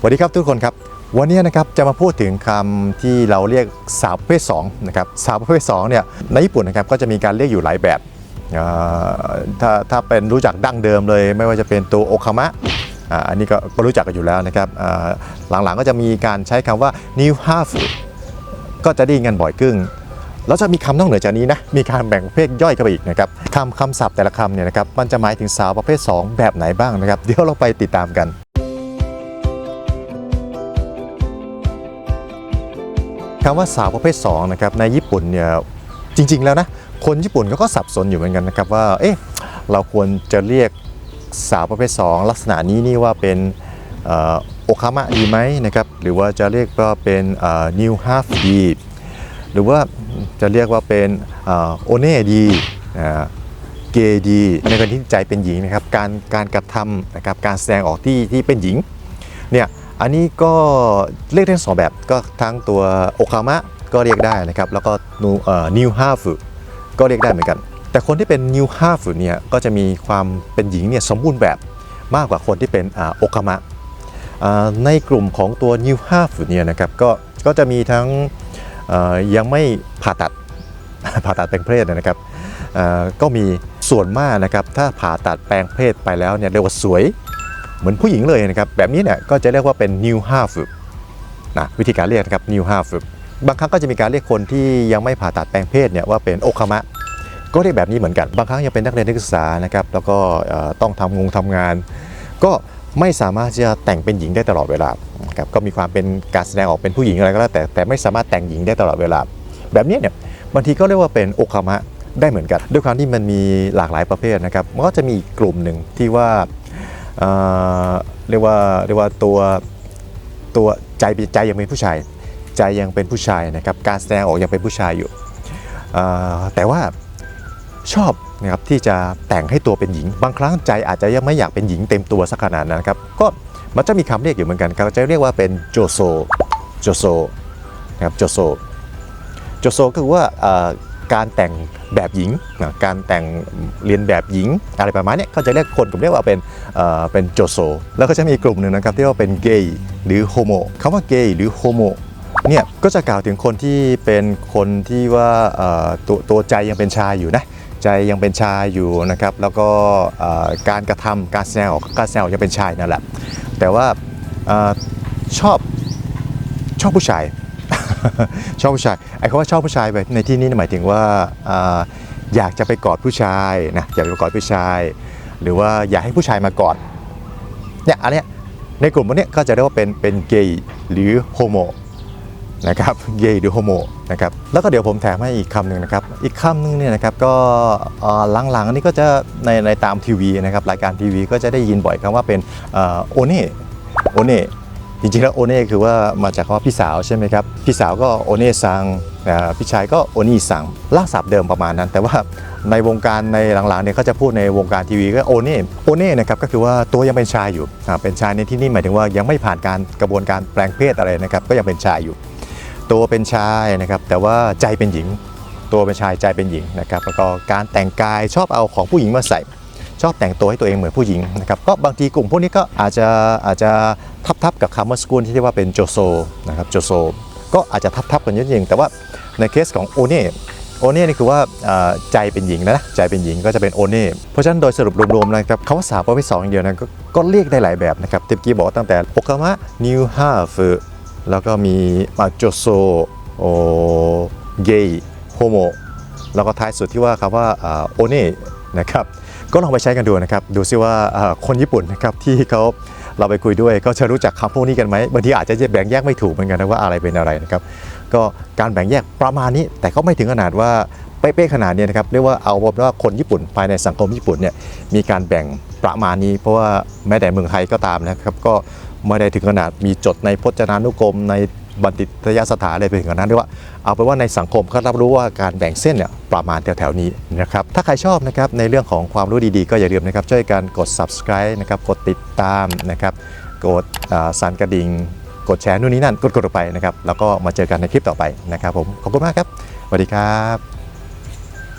สวัสดีครับทุกคนครับ วันนี้นะครับจะมาพูดถึงคำที่เราเรียกสาวประเภท2นะครับสาวประเภท2เนี่ยในญี่ปุ่นนะครับก็จะมีการเรียกอยู่หลายแบบถ้าถ้าเป็นรู้จักดั้งเดิมเลย ไม่ว่าจะเป็นตัวโอคามะอันนี้ก็รู้จักกันอยู่แล้วนะครับหลังๆก็จะมีการใช้คำว่า new half ก็จะได้ยินกันบ่อยขึ้นแล้วจะมีคำนอกเหนือจากนี้นะมีการแบ่งประเภทย่อยเข้าไปอีกนะครับคำคำศัพท์แต่ละคำเนี่ยนะครับมันจะหมายถึงสาวประเภท 2 แบบไหนบ้างนะครับ เดี๋ยวเราไปติดตามกัน คำว่าสาวประเภท2นะครับในญี่ปุ่นเนี่ยจริง ๆ แล้วนะคนญี่ปุ่นเขาก็สับสนอยู่เหมือนกันนะครับว่าเอ๊ะเราควรจะเรียกสาวประเภท 2 ลักษณะนี้นี่ว่าเป็นโอคามะดีไหมนะครับหรือว่าจะเรียกว่าเป็นนิวฮาฟดีหรือว่าจะเรียกว่าเป็นโอเน่ดีเกดีในกรณีที่ใจเป็นหญิงนะครับการการกระทำนะครับการแสดงออกที่ที่เป็นหญิงเนี่ย อันนี้ก็เรียกได้สองแบบก็ทั้งตัวโอคามะก็เรียกได้นะครับ แล้วก็นูเอ่อนิวฮาฟก็เรียกได้เหมือนกัน แต่คนที่เป็นนิวฮาฟเนี่ยก็จะมีความเป็นหญิงเนี่ยสมบูรณ์แบบมากกว่าคนที่เป็นโอคามะในกลุ่มของตัวนิวฮาฟเนี่ยนะครับก็ก็จะมีทั้งยังไม่ผ่าตัดผ่าตัดแปลงเพศนะครับก็มีส่วนมากนะครับถ้าผ่าตัดแปลงเพศไปแล้วเนี่ยเรียกว่าสวย เหมือนผู้หญิงเลยนะครับแบบนี้เนี่ยก็จะเรียกว่าเป็น new half นะวิธีการเรียกนะครับ new half บางครั้งก็จะมีการเรียกคนที่ยังไม่ผ่าตัดแปลงเพศเนี่ยว่าเป็นโอคามะก็เรียกแบบนี้เหมือนกัน บางครั้งยังเป็นนักเรียนนักศึกษานะครับแล้วก็ต้องทำงงทำงาน ก็ไม่สามารถจะแต่งเป็นหญิงได้ตลอดเวลาครับก็มีความเป็นการแสดงออกเป็นผู้หญิงอะไรก็แล้วแต่แต่ไม่สามารถแต่งหญิงได้ตลอดเวลา แบบนี้เนี่ยบางทีก็เรียกว่าเป็นโอคามะได้เหมือนกัน ด้วยความที่มันมีหลากหลายประเภทนะครับมันก็จะมีกลุ่มหนึ่งที่ว่า เรียกว่าเรียกว่าตัวตัวใจใจยังเป็นผู้ชาย ใจยังเป็นผู้ชายนะครับการแสดงออกยังเป็นผู้ชายอยู่แต่ว่าชอบนะครับที่จะแต่งให้ตัวเป็นหญิง บางครั้งใจอาจจะยังไม่อยากเป็นหญิงเต็มตัวสักขนาดนั้นนะครับก็มันจะมีคำเรียกอยู่เหมือนกันเขาจะเรียกว่าเป็นโจโซโจโซนะครับโจโซโจโซก็คือว่า การแต่งแบบหญิงนะการแต่งเรียนแบบหญิงอะไรประมาณนี้เขาจะเรียกคนกลุ่มเรียกว่าเป็นเเป็นโจโซ แล้วก็จะมีกลุ่มหนึ่งนะครับที่ว่าเป็นเกย์หรือโฮโมคำว่าเกย์หรือโฮโมเนี่ยก็จะกล่าวถึงคนที่เป็นคนที่ว่าตัวตัวใจยังเป็นชายอยู่นะใจยังเป็นชายอยู่นะครับแล้วก็การกระทำการแสดงออกการแสดงออกยังเป็นชายนั่นแหละแต่ว่าอชอบชอบผู้ชาย ชอบผู้ชายไอ้คำว่าชอบผู้ชายแบบในที่นี้หมายถึงว่าอยากจะไปกอดผู้ชายนะอยากไปกอดผู้ชาย หรือว่าอยากให้ผู้ชายมากอดเนี่ยอันเนี้ยในกลุ่มพวกเนี้ยก็จะเรียกว่าเป็นเป็นเกย์หรือโฮโมนะครับเกย์หรือโฮโมนะครับแล้วก็เดี๋ยวผมแถมให้อีกคำหนึ่งนะครับอีกคำหนึ่งเนี่ยนะครับก็หลังๆอันนี้ก็จะในในตามทีวีนะครับรายการทีวีก็จะได้ยินบ่อยคำว่าเป็นเอ่โอเน่โอเน่ จริงๆแล้วโอเน่คือว่ามาจากคำว่าพี่สาวใช่ไหมครับพี่สาวก็โอเน่ซังอ่าพี่ชายก็โอนี่ซังลากศัพท์เดิมประมาณนั้น แต่ว่าในวงการในหลังๆเนี่ยเขาจะพูดในวงการทีวีก็โอเน่โอเน่นะครับก็คือว่าตัวยังเป็นชายอยู่เป็นชายในที่นี่หมายถึงว่ายังไม่ผ่านการกระบวนการแปลงเพศอะไรนะครับก็ยังเป็นชายอยู่ ตัวเป็นชายนะครับแต่ว่าใจเป็นหญิง ตัวเป็นชายใจเป็นหญิงนะครับแล้วก็การแต่งกายชอบเอาของผู้หญิงมาใส่ ชอบแต่งตัวให้ตัวเองเหมือนผู้หญิงนะครับก็บางทีกลุ่มพวกนี้ก็อาจจะอาจจะทับทับกับคำเมื่อสกครูที่เรียกว่าเป็นโจโซนะครับโจโซก็อาจจะทับทับกันเยอะจริงแต่ว่าในเคสของโอเน่โอเน่นี่คือว่าใจเป็นหญิงนะใจเป็นหญิงก็จะเป็นโอเน่เพราะฉะนั้นโดยสรุปรวมๆนะครับคำว่าสาวประเภทสองอย่างเดียวนะก็ก็เรียกได้หลายแบบนะครับเต็มกี้บอกว่าตั้งแต่โอคามะนิวฮาฟแล้วก็มีมาโจโซโอเกย์โฮโมแล้วก็ท้ายสุดที่ว่าคำว่าโอเน่นะครับ ก็ลองไปใช้กันดูนะครับ ดูซิว่าคนญี่ปุ่นนะครับที่เขาเราไปคุยด้วยเขาจะรู้จักคำพวกนี้กันไหมบางทีอาจจะแบ่งแยกไม่ถูกเหมือนกันนะว่าอะไรเป็นอะไรนะครับก็การแบ่งแยกประมาณนี้ แต่ก็ไม่ถึงขนาดว่าเป๊ะๆขนาดนี้นะครับเรียกว่าเอาว่าคนญี่ปุ่นภายในสังคมญี่ปุ่นเนี่ยมีการแบ่งประมาณนี้ เพราะว่าแม้แต่เมืองไทยก็ตามนะครับก็ไม่ได้ถึงขนาดมีจดในพจนานุกรมใน บัณฑิตยสถานอะไรไปถึงขนาดนั้นเรียกว่าเอาเป็นว่าในสังคมก็รับรู้ว่าการแบ่งเส้นเนี่ยประมาณแถวๆนี้นะครับถ้าใครชอบนะครับในเรื่องของความรู้ดีๆ ก็อย่าลืมนะครับช่วยกันกด subscribe นะครับกดติดตามนะครับกดสั่นกระดิ่งกดแชร์นู่นนี่นั่นกดกดไปนะครับแล้วก็มาเจอกันในคลิปต่อไปนะครับผมขอบคุณมากครับสวัสดีครับ